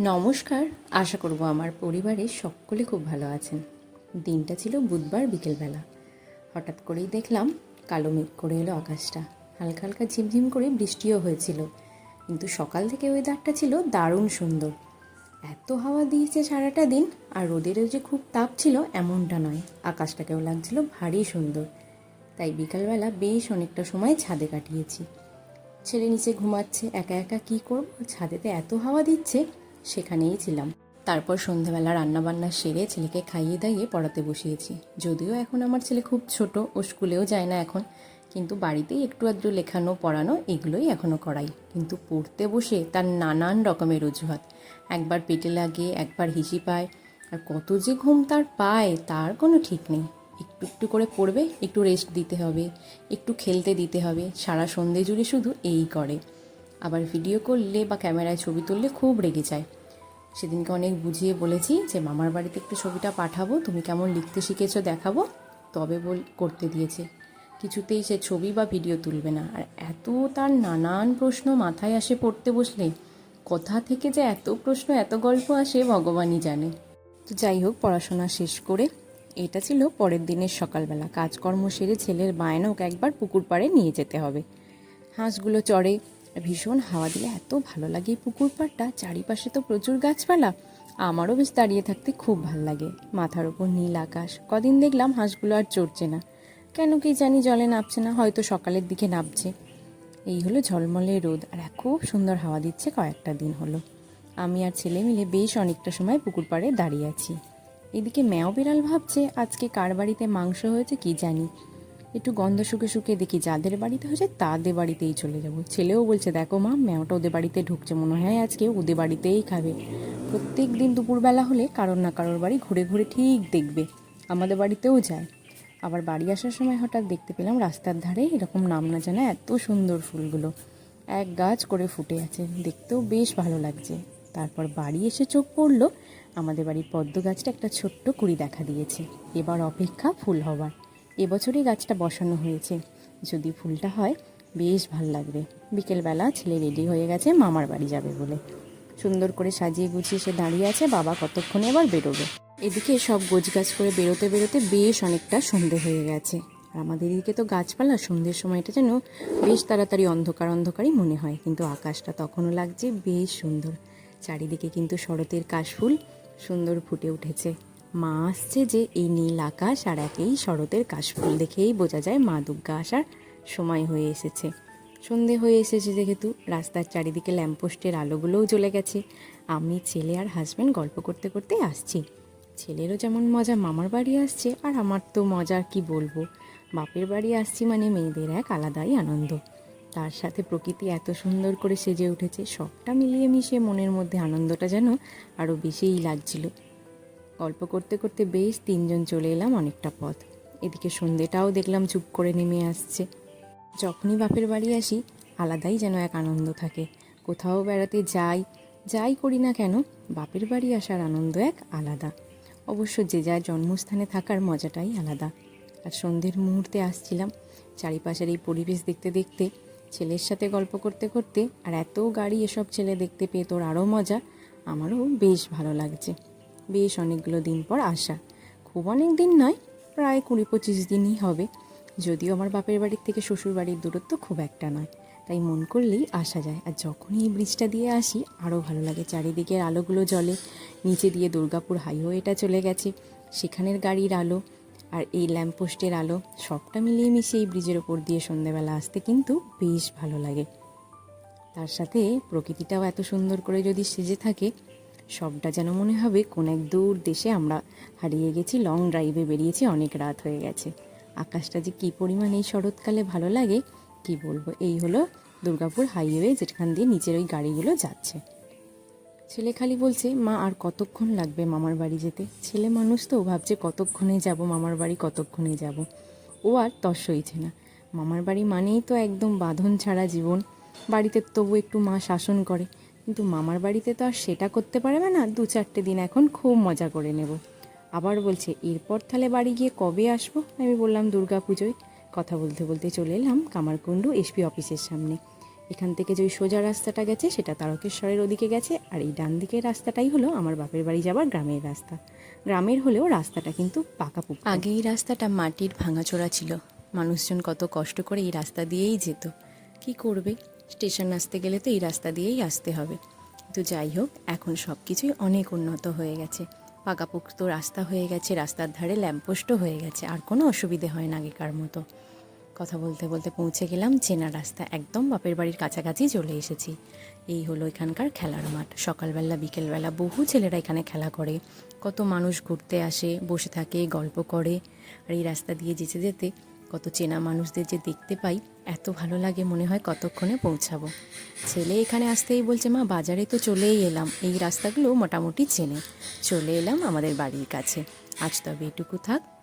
নমস্কার, আশা করব আমার পরিবারের সকলে খুব ভালো আছেন। দিনটা ছিল বুধবার বিকেলবেলা। হঠাৎ করেই দেখলাম কালো মেঘ করে এলো আকাশটা। হালকা হালকা ঝিমঝিম করে বৃষ্টিও হয়েছিল। কিন্তু সকাল থেকে ওয়েদারটা ছিল দারুণ সুন্দর। এত হাওয়া দিয়েছে সারাটা দিন আর রোদেরও যে খুব তাপ ছিল এমনটা নয়। আকাশটাকেও লাগছিল ভারী সুন্দর। তাই বিকালবেলা বেশ অনেকটা সময় ছাদে কাটিয়েছি। ছেলে নিচে ঘুমাচ্ছে, একা একা কি করব? ছাদেতে এত হাওয়া দিচ্ছে সেখানেই ছিলাম। তারপর সন্ধ্যাবেলা রান্নাবান্না সেরে ছেলেকে খাইয়ে দাইয়ে পড়াতে বসিয়েছি। যদিও এখন আমার ছেলে খুব ছোট, ও স্কুলেও যায় না এখন। কিন্তু বাড়িতেই একটু আধটু লেখানো, পড়ানো, এগুলোই এখনও করাই। কিন্তু পড়তে বসে তার নানান রকমের অজুহাত। একবার পেটে লাগে, একবার হিসি পায়। আর কত যে ঘুম তার পায়, তার কোনো ঠিক নেই। একটু একটু করে পড়বে, একটু রেস্ট দিতে হবে, একটু খেলতে দিতে হবে। সারা সন্ধে জুড়ে শুধু এই করে। আবার ভিডিও করলে বা ক্যামেরায় ছবি তুললে খুব রেগে যায়। সেদিনকে অনেক বুঝিয়ে বলেছি যে, মামার বাড়িতে একটু ছবিটা পাঠাবো, তুমি কেমন লিখতে শিখেছো দেখাবো। তবে বল, করতে দিয়েছে। কিছুতেই সে ছবি বা ভিডিও তুলবে না। আর এত তার নানান প্রশ্ন মাথায় আসে পড়তে বসলে, কোথা থেকে যে এত প্রশ্ন, এত গল্প আসে ভগবানই জানে। তো যাই হোক, পড়াশোনা শেষ করে, এটা ছিল পরের দিনের সকালবেলা। কাজকর্ম সেরে ছেলের বায়না ওকে একবার পুকুর পাড়ে নিয়ে যেতে হবে। হাঁসগুলো চড়ে ভীষণ হাওয়া দিলে এত ভালো লাগে এই পুকুর পাড়টা। চারিপাশে তো প্রচুর গাছপালা। আমারও বেশ দাঁড়িয়ে থাকতে খুব ভালো লাগে। মাথার ওপর নীল আকাশ। কদিন দেখলাম হাঁসগুলো আর চড়ছে না। কেন কি জানি জলে নামছে না, হয়তো সকালের দিকে নামছে। এই হলো ঝলমলে রোদ, আর খুব সুন্দর হাওয়া দিচ্ছে কয়েকটা দিন হলো। আমি আর ছেলে মিলে বেশ অনেকটা সময় পুকুর পাড়ে দাঁড়িয়ে আছি। এদিকে ম্যাও বিড়াল ভাবছে, আজকে কার বাড়িতে মাংস হয়েছে কি জানি। একটু গন্ধ শুকে শুকে দেখি যাদের বাড়িতে হয়েছে তাদের বাড়িতেই চলে যাব। ছেলেও বলছে, দেখো মা ম্যাওটা ওদের বাড়িতে ঢুকছে। মনে হয় আজকে ওদের বাড়িতেই খাবে। প্রত্যেক দিন দুপুরবেলা হলে কারোর না কারোর বাড়ি ঘুরে ঘুরে ঠিক দেখবে। আমাদের বাড়িতেও যায়। আবার বাড়ি আসার সময় হঠাৎ দেখতে পেলাম রাস্তার ধারে এরকম নাম না জানা এত সুন্দর ফুলগুলো। এক গাছ করে ফুটে আছে। দেখতেও বেশ ভালো লাগছে। তারপর বাড়ি এসে চোখ পড়ল। আমাদের বাড়ির পদ্ম গাছটা একটা ছোট্ট কুড়ি দেখা দিয়েছে। এবার অপেক্ষা ফুল হবার। এবছরই গাছটা বসানো হয়েছে। যদি ফুলটা হয়, বেশ ভালো লাগবে। বিকেলবেলা ছেলে রেডি হয়ে গেছে, মামার বাড়ি যাবে বলে। সুন্দর করে সাজিয়ে গুছিয়ে সে দাঁড়িয়ে আছে, বাবা কতক্ষণে এবার বেরোবে? এদিকে সব গোছগাছ করে বেরোতে বেরোতে বেশ অনেকটা সন্ধে হয়ে গেছে। আর আমাদের এদিকে তো গাছপালা, সন্ধ্যের সময়টা যেন বেশ তাড়াতাড়ি অন্ধকার অন্ধকারই মনে হয়। কিন্তু আকাশটা তখনও লাগছে বেশ সুন্দর। চারিদিকে কিন্তু শরতের কাশফুল সুন্দর ফুটে উঠেছে। মা আসছে যে এই নীল আকাশ আর একেই শরতের কাশফুল দেখেই বোঝা যায় মা দুর্গা আসার সময় হয়ে এসেছে। সন্ধে হয়ে এসেছে যেহেতু, রাস্তার চারিদিকে ল্যাম্পপোস্টের আলোগুলোও জ্বলে গেছে। আমি, ছেলে আর হাজব্যান্ড গল্প করতে করতে আসছি। ছেলেরও যেমন মজা, মামার বাড়ি আসছে আর আমার তো মজা কি বলব? বাপের বাড়ি আসছি মানে মেয়েদের এক আলাদাই আনন্দ। তার সাথে প্রকৃতি এত সুন্দর করে সেজে উঠেছে, সবটা মিলিয়ে মিশিয়ে মনের মধ্যে আনন্দটা যেন আরও বেশিই লাগছিল। গল্প করতে করতে বেশ তিনজন চলে এলাম অনেকটা পথ। এদিকে সন্ধেটাও দেখলাম চুপ করে নেমে আসছে। যখনই বাপের বাড়ি আসি, আলাদাই যেন এক আনন্দ থাকে। কোথাও বেড়াতে যাই যাই করি না কেন, বাপের বাড়ি আসার আনন্দ এক আলাদা। অবশ্য যে যার জন্মস্থানে থাকার মজাটাই আলাদা। আর সন্ধ্যের মুহূর্তে আসছিলাম, চারিপাশের এই পরিবেশ দেখতে দেখতে, ছেলের সাথে গল্প করতে করতে, আর এত গাড়ি এসব ছেলে দেখতে পেয়ে তোর আরও মজা, আমারও বেশ ভালো লাগছে। বেশ অনেকগুলো দিন পর আসা। খুব অনেক দিন নয়, প্রায় কুড়ি পঁচিশ দিনই হবে। যদিও আমার বাপের বাড়ির থেকে শ্বশুর বাড়ির দূরত্ব খুব একটা নয়, তাই মন করলেই আসা যায়। আর যখনই এই ব্রিজটা দিয়ে আসি আরও ভালো লাগে। চারিদিকের আলোগুলো জ্বলে, নিচে দিয়ে দুর্গাপুর হাইওয়েটা চলে গেছে, সেখানের গাড়ির আলো আর এই ল্যাম্পপোস্টের আলো, সবটা মিলিয়ে মিশিয়ে এই ব্রিজের ওপর দিয়ে সন্ধ্যেবেলা আসতে কিন্তু বেশ ভালো লাগে। তার সাথে প্রকৃতিটাও এত সুন্দর করে যদি সেজে থাকে সবটা যেন মনে হবে কোন এক দূর দেশে আমরা হারিয়ে গেছি লং ড্রাইভে বেরিয়েছি, অনেক রাত হয়ে গেছে। আকাশটা যে কী পরিমাণ এই শরৎকালে ভালো লাগে, কি বলব? এই হলো দুর্গাপুর হাইওয়ে যেখান দিয়ে নিচের ওই গাড়িগুলো যাচ্ছে। ছেলে খালি বলছে, মা, আর কতক্ষণ লাগবে মামার বাড়ি যেতে? ছেলে মানুষ তো ভাবছে, কতক্ষণে যাব? মামার বাড়ি কতক্ষণে যাব? ও আর তস না। মামার বাড়ি মানেই তো একদম বাঁধন ছাড়া জীবন। বাড়িতে তবু একটু মা শাসন করে। কিন্তু মামার বাড়িতে তো আর সেটা করতে পারবে না, দু চারটে দিন এখন খুব মজা করে নেব। আবার বলছে, এরপর তাহলে বাড়ি গিয়ে কবে আসব? আমি বললাম দুর্গা পুজোয় কথা বলতে বলতে চলে এলাম কামারকুণ্ডু এসপি অফিসের সামনে। এখান থেকে যে ওই সোজা রাস্তাটা গেছে, সেটা তারকেশ্বরের ওদিকে গেছে, আর এই ডান দিকের রাস্তাটাই হলো আমার বাপের বাড়ি যাবার গ্রামের রাস্তা। গ্রামের হলেও রাস্তাটা কিন্তু পাকা পুক আগে এই রাস্তাটা মাটির ভাঙাচোরা ছিল। মানুষজন কত কষ্ট করে এই রাস্তা দিয়েই যেত। কি করবে? স্টেশন আসতে গেলে তো এই রাস্তা দিয়েই আসতে হবে। কিন্তু যাই হোক, এখন সব কিছুই অনেক উন্নত হয়ে গেছে। পাকাপোক্ত রাস্তা হয়ে গেছে, রাস্তার ধারে ল্যাম্পপোস্টও হয়ে গেছে। আর কোনো অসুবিধে হয় না আগেকার মতো। কথা বলতে বলতে পৌঁছে গেলাম, চেনা রাস্তা একদম বাপের বাড়ির কাছাকাছি চলে এসেছি। এই হলো এখানকার খেলার মাঠ। সকালবেলা, বিকেলবেলা বহু ছেলেরা এখানে খেলা করে। কত মানুষ ঘুরতে আসে, বসে থাকে, গল্প করে। আর এই রাস্তা দিয়ে যেতে যেতে কত চেনা মানুষদের যে দেখতে পাই এত ভালো লাগে মনে হয় কতক্ষণে পৌঁছাবো। ছেলে এখানে আসতেই বলছে, মা, বাজারে তো চলেই এলাম। এই রাস্তাগুলো মোটামুটি চেনে। চলে এলাম আমাদের বাড়ির কাছে। আজ তবে এটুকু থাক।